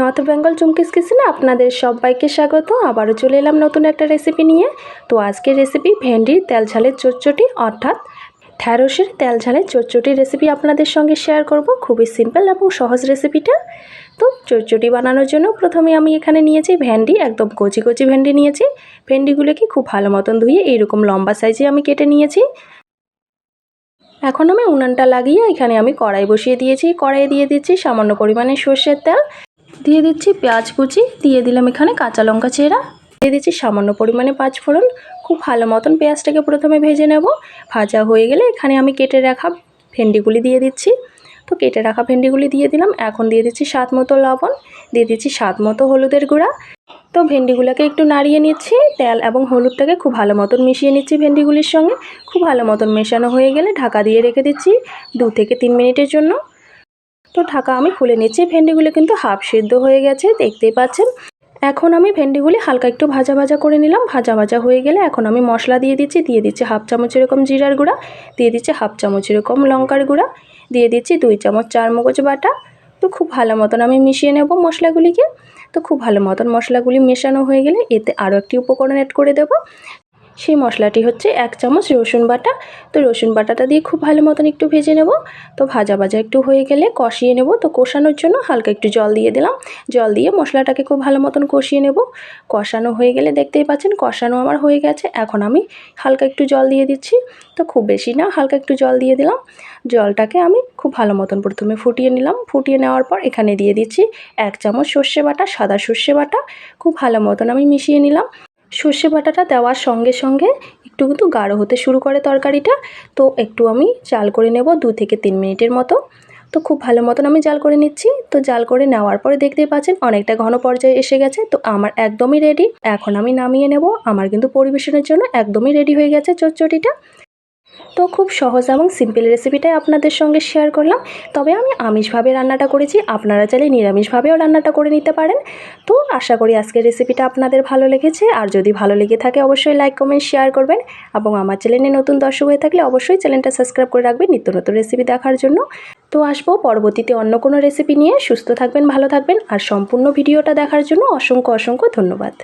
North Bengal Chumki's কিচেনে আপনাদের সবাইকে স্বাগত। আবারও চলে এলাম নতুন একটা রেসিপি নিয়ে। তো আজকের রেসিপি ভেন্ডির তেল ঝালের চচ্চটি অর্থাৎ ঢ্যাঁড়সের তেল ঝালের চচ্চটির রেসিপি আপনাদের সঙ্গে শেয়ার করব। খুবই সিম্পল এবং সহজ রেসিপিটা তো চচ্চটি বানানোর জন্য প্রথমে আমি এখানে নিয়েছি ভেন্ডি, একদম কচি কচি ভেন্ডি নিয়েছি। ভেন্ডিগুলোকে খুব ভালো মতন ধুয়ে এইরকম লম্বা সাইজে আমি কেটে নিয়েছি। এখন আমি উনানটা লাগিয়ে এখানে আমি কড়াই বসিয়ে দিয়েছি। কড়াই দিয়ে দিচ্ছি সামান্য পরিমাণে সর্ষের তেল। দিয়ে দিচ্ছি পেঁয়াজ কুচি, দিয়ে দিলাম এখানে কাঁচা লঙ্কা চেরা। দিয়ে দিচ্ছি সামান্য পরিমাণে পাঁচ ফোড়ন। খুব ভালো মতন পেঁয়াজটাকে প্রথমে ভেজে নেব। ভাজা হয়ে গেলে এখানে আমি কেটে রাখা ভেন্ডিগুলি দিয়ে দিচ্ছি। তো কেটে রাখা ভেন্ডিগুলি দিয়ে দিলাম। এখন দিয়ে দিচ্ছি স্বাদ মতো লবণ, দিয়ে দিচ্ছি স্বাদ মতো হলুদের গুঁড়া। তো ভেন্ডিগুলোকে একটু নাড়িয়ে নিচ্ছি। তেল এবং হলুদটাকে খুব ভালো মতন মিশিয়ে নিচ্ছি ভেন্ডিগুলির সঙ্গে। খুব ভালো মতন মেশানো হয়ে গেলে ঢাকা দিয়ে রেখে দিচ্ছি দু থেকে তিন মিনিটের জন্য। তো ঢাকা আমি খুলে নিচ্ছি। ভেন্ডিগুলো কিন্তু হাফ সিদ্ধ হয়ে গেছে, দেখতেই পাচ্ছেন। এখন আমি ভেন্ডিগুলি হালকা একটু ভাজা ভাজা করে নিলাম। ভাজা ভাজা হয়ে গেলে এখন আমি মশলা দিয়ে দিচ্ছি দিয়ে দিচ্ছি হাফ চামচ এরকম জিরার গুঁড়া, দিয়ে দিচ্ছি হাফ চামচ এরকম লঙ্কার গুঁড়া, দিয়ে দিচ্ছি দুই চামচ চার মগজ বাটা। তো খুব ভালো মতন আমি মিশিয়ে নেব মশলাগুলিকে। তো খুব ভালো মতন মশলাগুলি মেশানো হয়ে গেলে এতে আরও একটি উপকরণ অ্যাড করে দেব। সেই মশলাটি হচ্ছে এক চামচ রসুন বাটা। তো রসুন বাটাটা দিয়ে খুব ভালো মতন একটু ভেজে নেব। তো ভাজা ভাজা একটু হয়ে গেলে কষিয়ে নেব। তো কষানোর জন্য হালকা একটু জল দিয়ে দিলাম। জল দিয়ে মশলাটাকে খুব ভালো মতন কষিয়ে নেব। কষানো হয়ে গেলে দেখতেই পাচ্ছেন কষানো আমার হয়ে গেছে। এখন আমি হালকা একটু জল দিয়ে দিচ্ছি। তো খুব বেশি না, হালকা একটু জল দিয়ে দিলাম। জলটাকে আমি খুব ভালো মতন প্রথমে ফুটিয়ে নিলাম। ফুটিয়ে নেওয়ার পর এখানে দিয়ে দিচ্ছি এক চামচ সর্ষে বাটা, সাদা সর্ষে বাটা। খুব ভালো মতন আমি মিশিয়ে নিলাম। সর্ষে বাটাটা দেওয়ার সঙ্গে সঙ্গে একটু কিন্তু গাঢ় হতে শুরু করে তরকারিটা। তো একটু আমি জাল করে নেব দু থেকে তিন মিনিটের মতো। তো খুব ভালো মতন আমি জাল করে নিচ্ছি। তো জাল করে নেওয়ার পরে দেখতেই পাচ্ছেন অনেকটা ঘন পর্যায়ে এসে গেছে। তো আমার একদমই রেডি এখন আমি নামিয়ে নেব। আমার কিন্তু পরিবেশনের জন্য একদমই রেডি হয়ে গেছে চচ্চটিটা তো খুব সহজ এবং সিম্পল রেসিপিটাই আপনাদের সঙ্গে শেয়ার করলাম। তবে আমি আমিষভাবে রান্নাটা করেছি, আপনারা চাইলে নিরামিষভাবেও রান্নাটা করে নিতে পারেন। তো আশা করি আজকের রেসিপিটা আপনাদের ভালো লেগেছে। আর যদি ভালো লেগে থাকে, অবশ্যই লাইক কমেন্ট শেয়ার করবেন। এবং আমার চ্যানেলে নতুন দর্শক হয়ে থাকলে অবশ্যই চ্যানেলটা সাবস্ক্রাইব করে রাখবেন নিত্য নতুন রেসিপি দেখার জন্য। তো আসব পরবর্তীতে অন্য কোনো রেসিপি নিয়ে। সুস্থ থাকবেন, ভালো থাকবেন। আর সম্পূর্ণ ভিডিওটা দেখার জন্য অসংখ্য অসংখ্য ধন্যবাদ।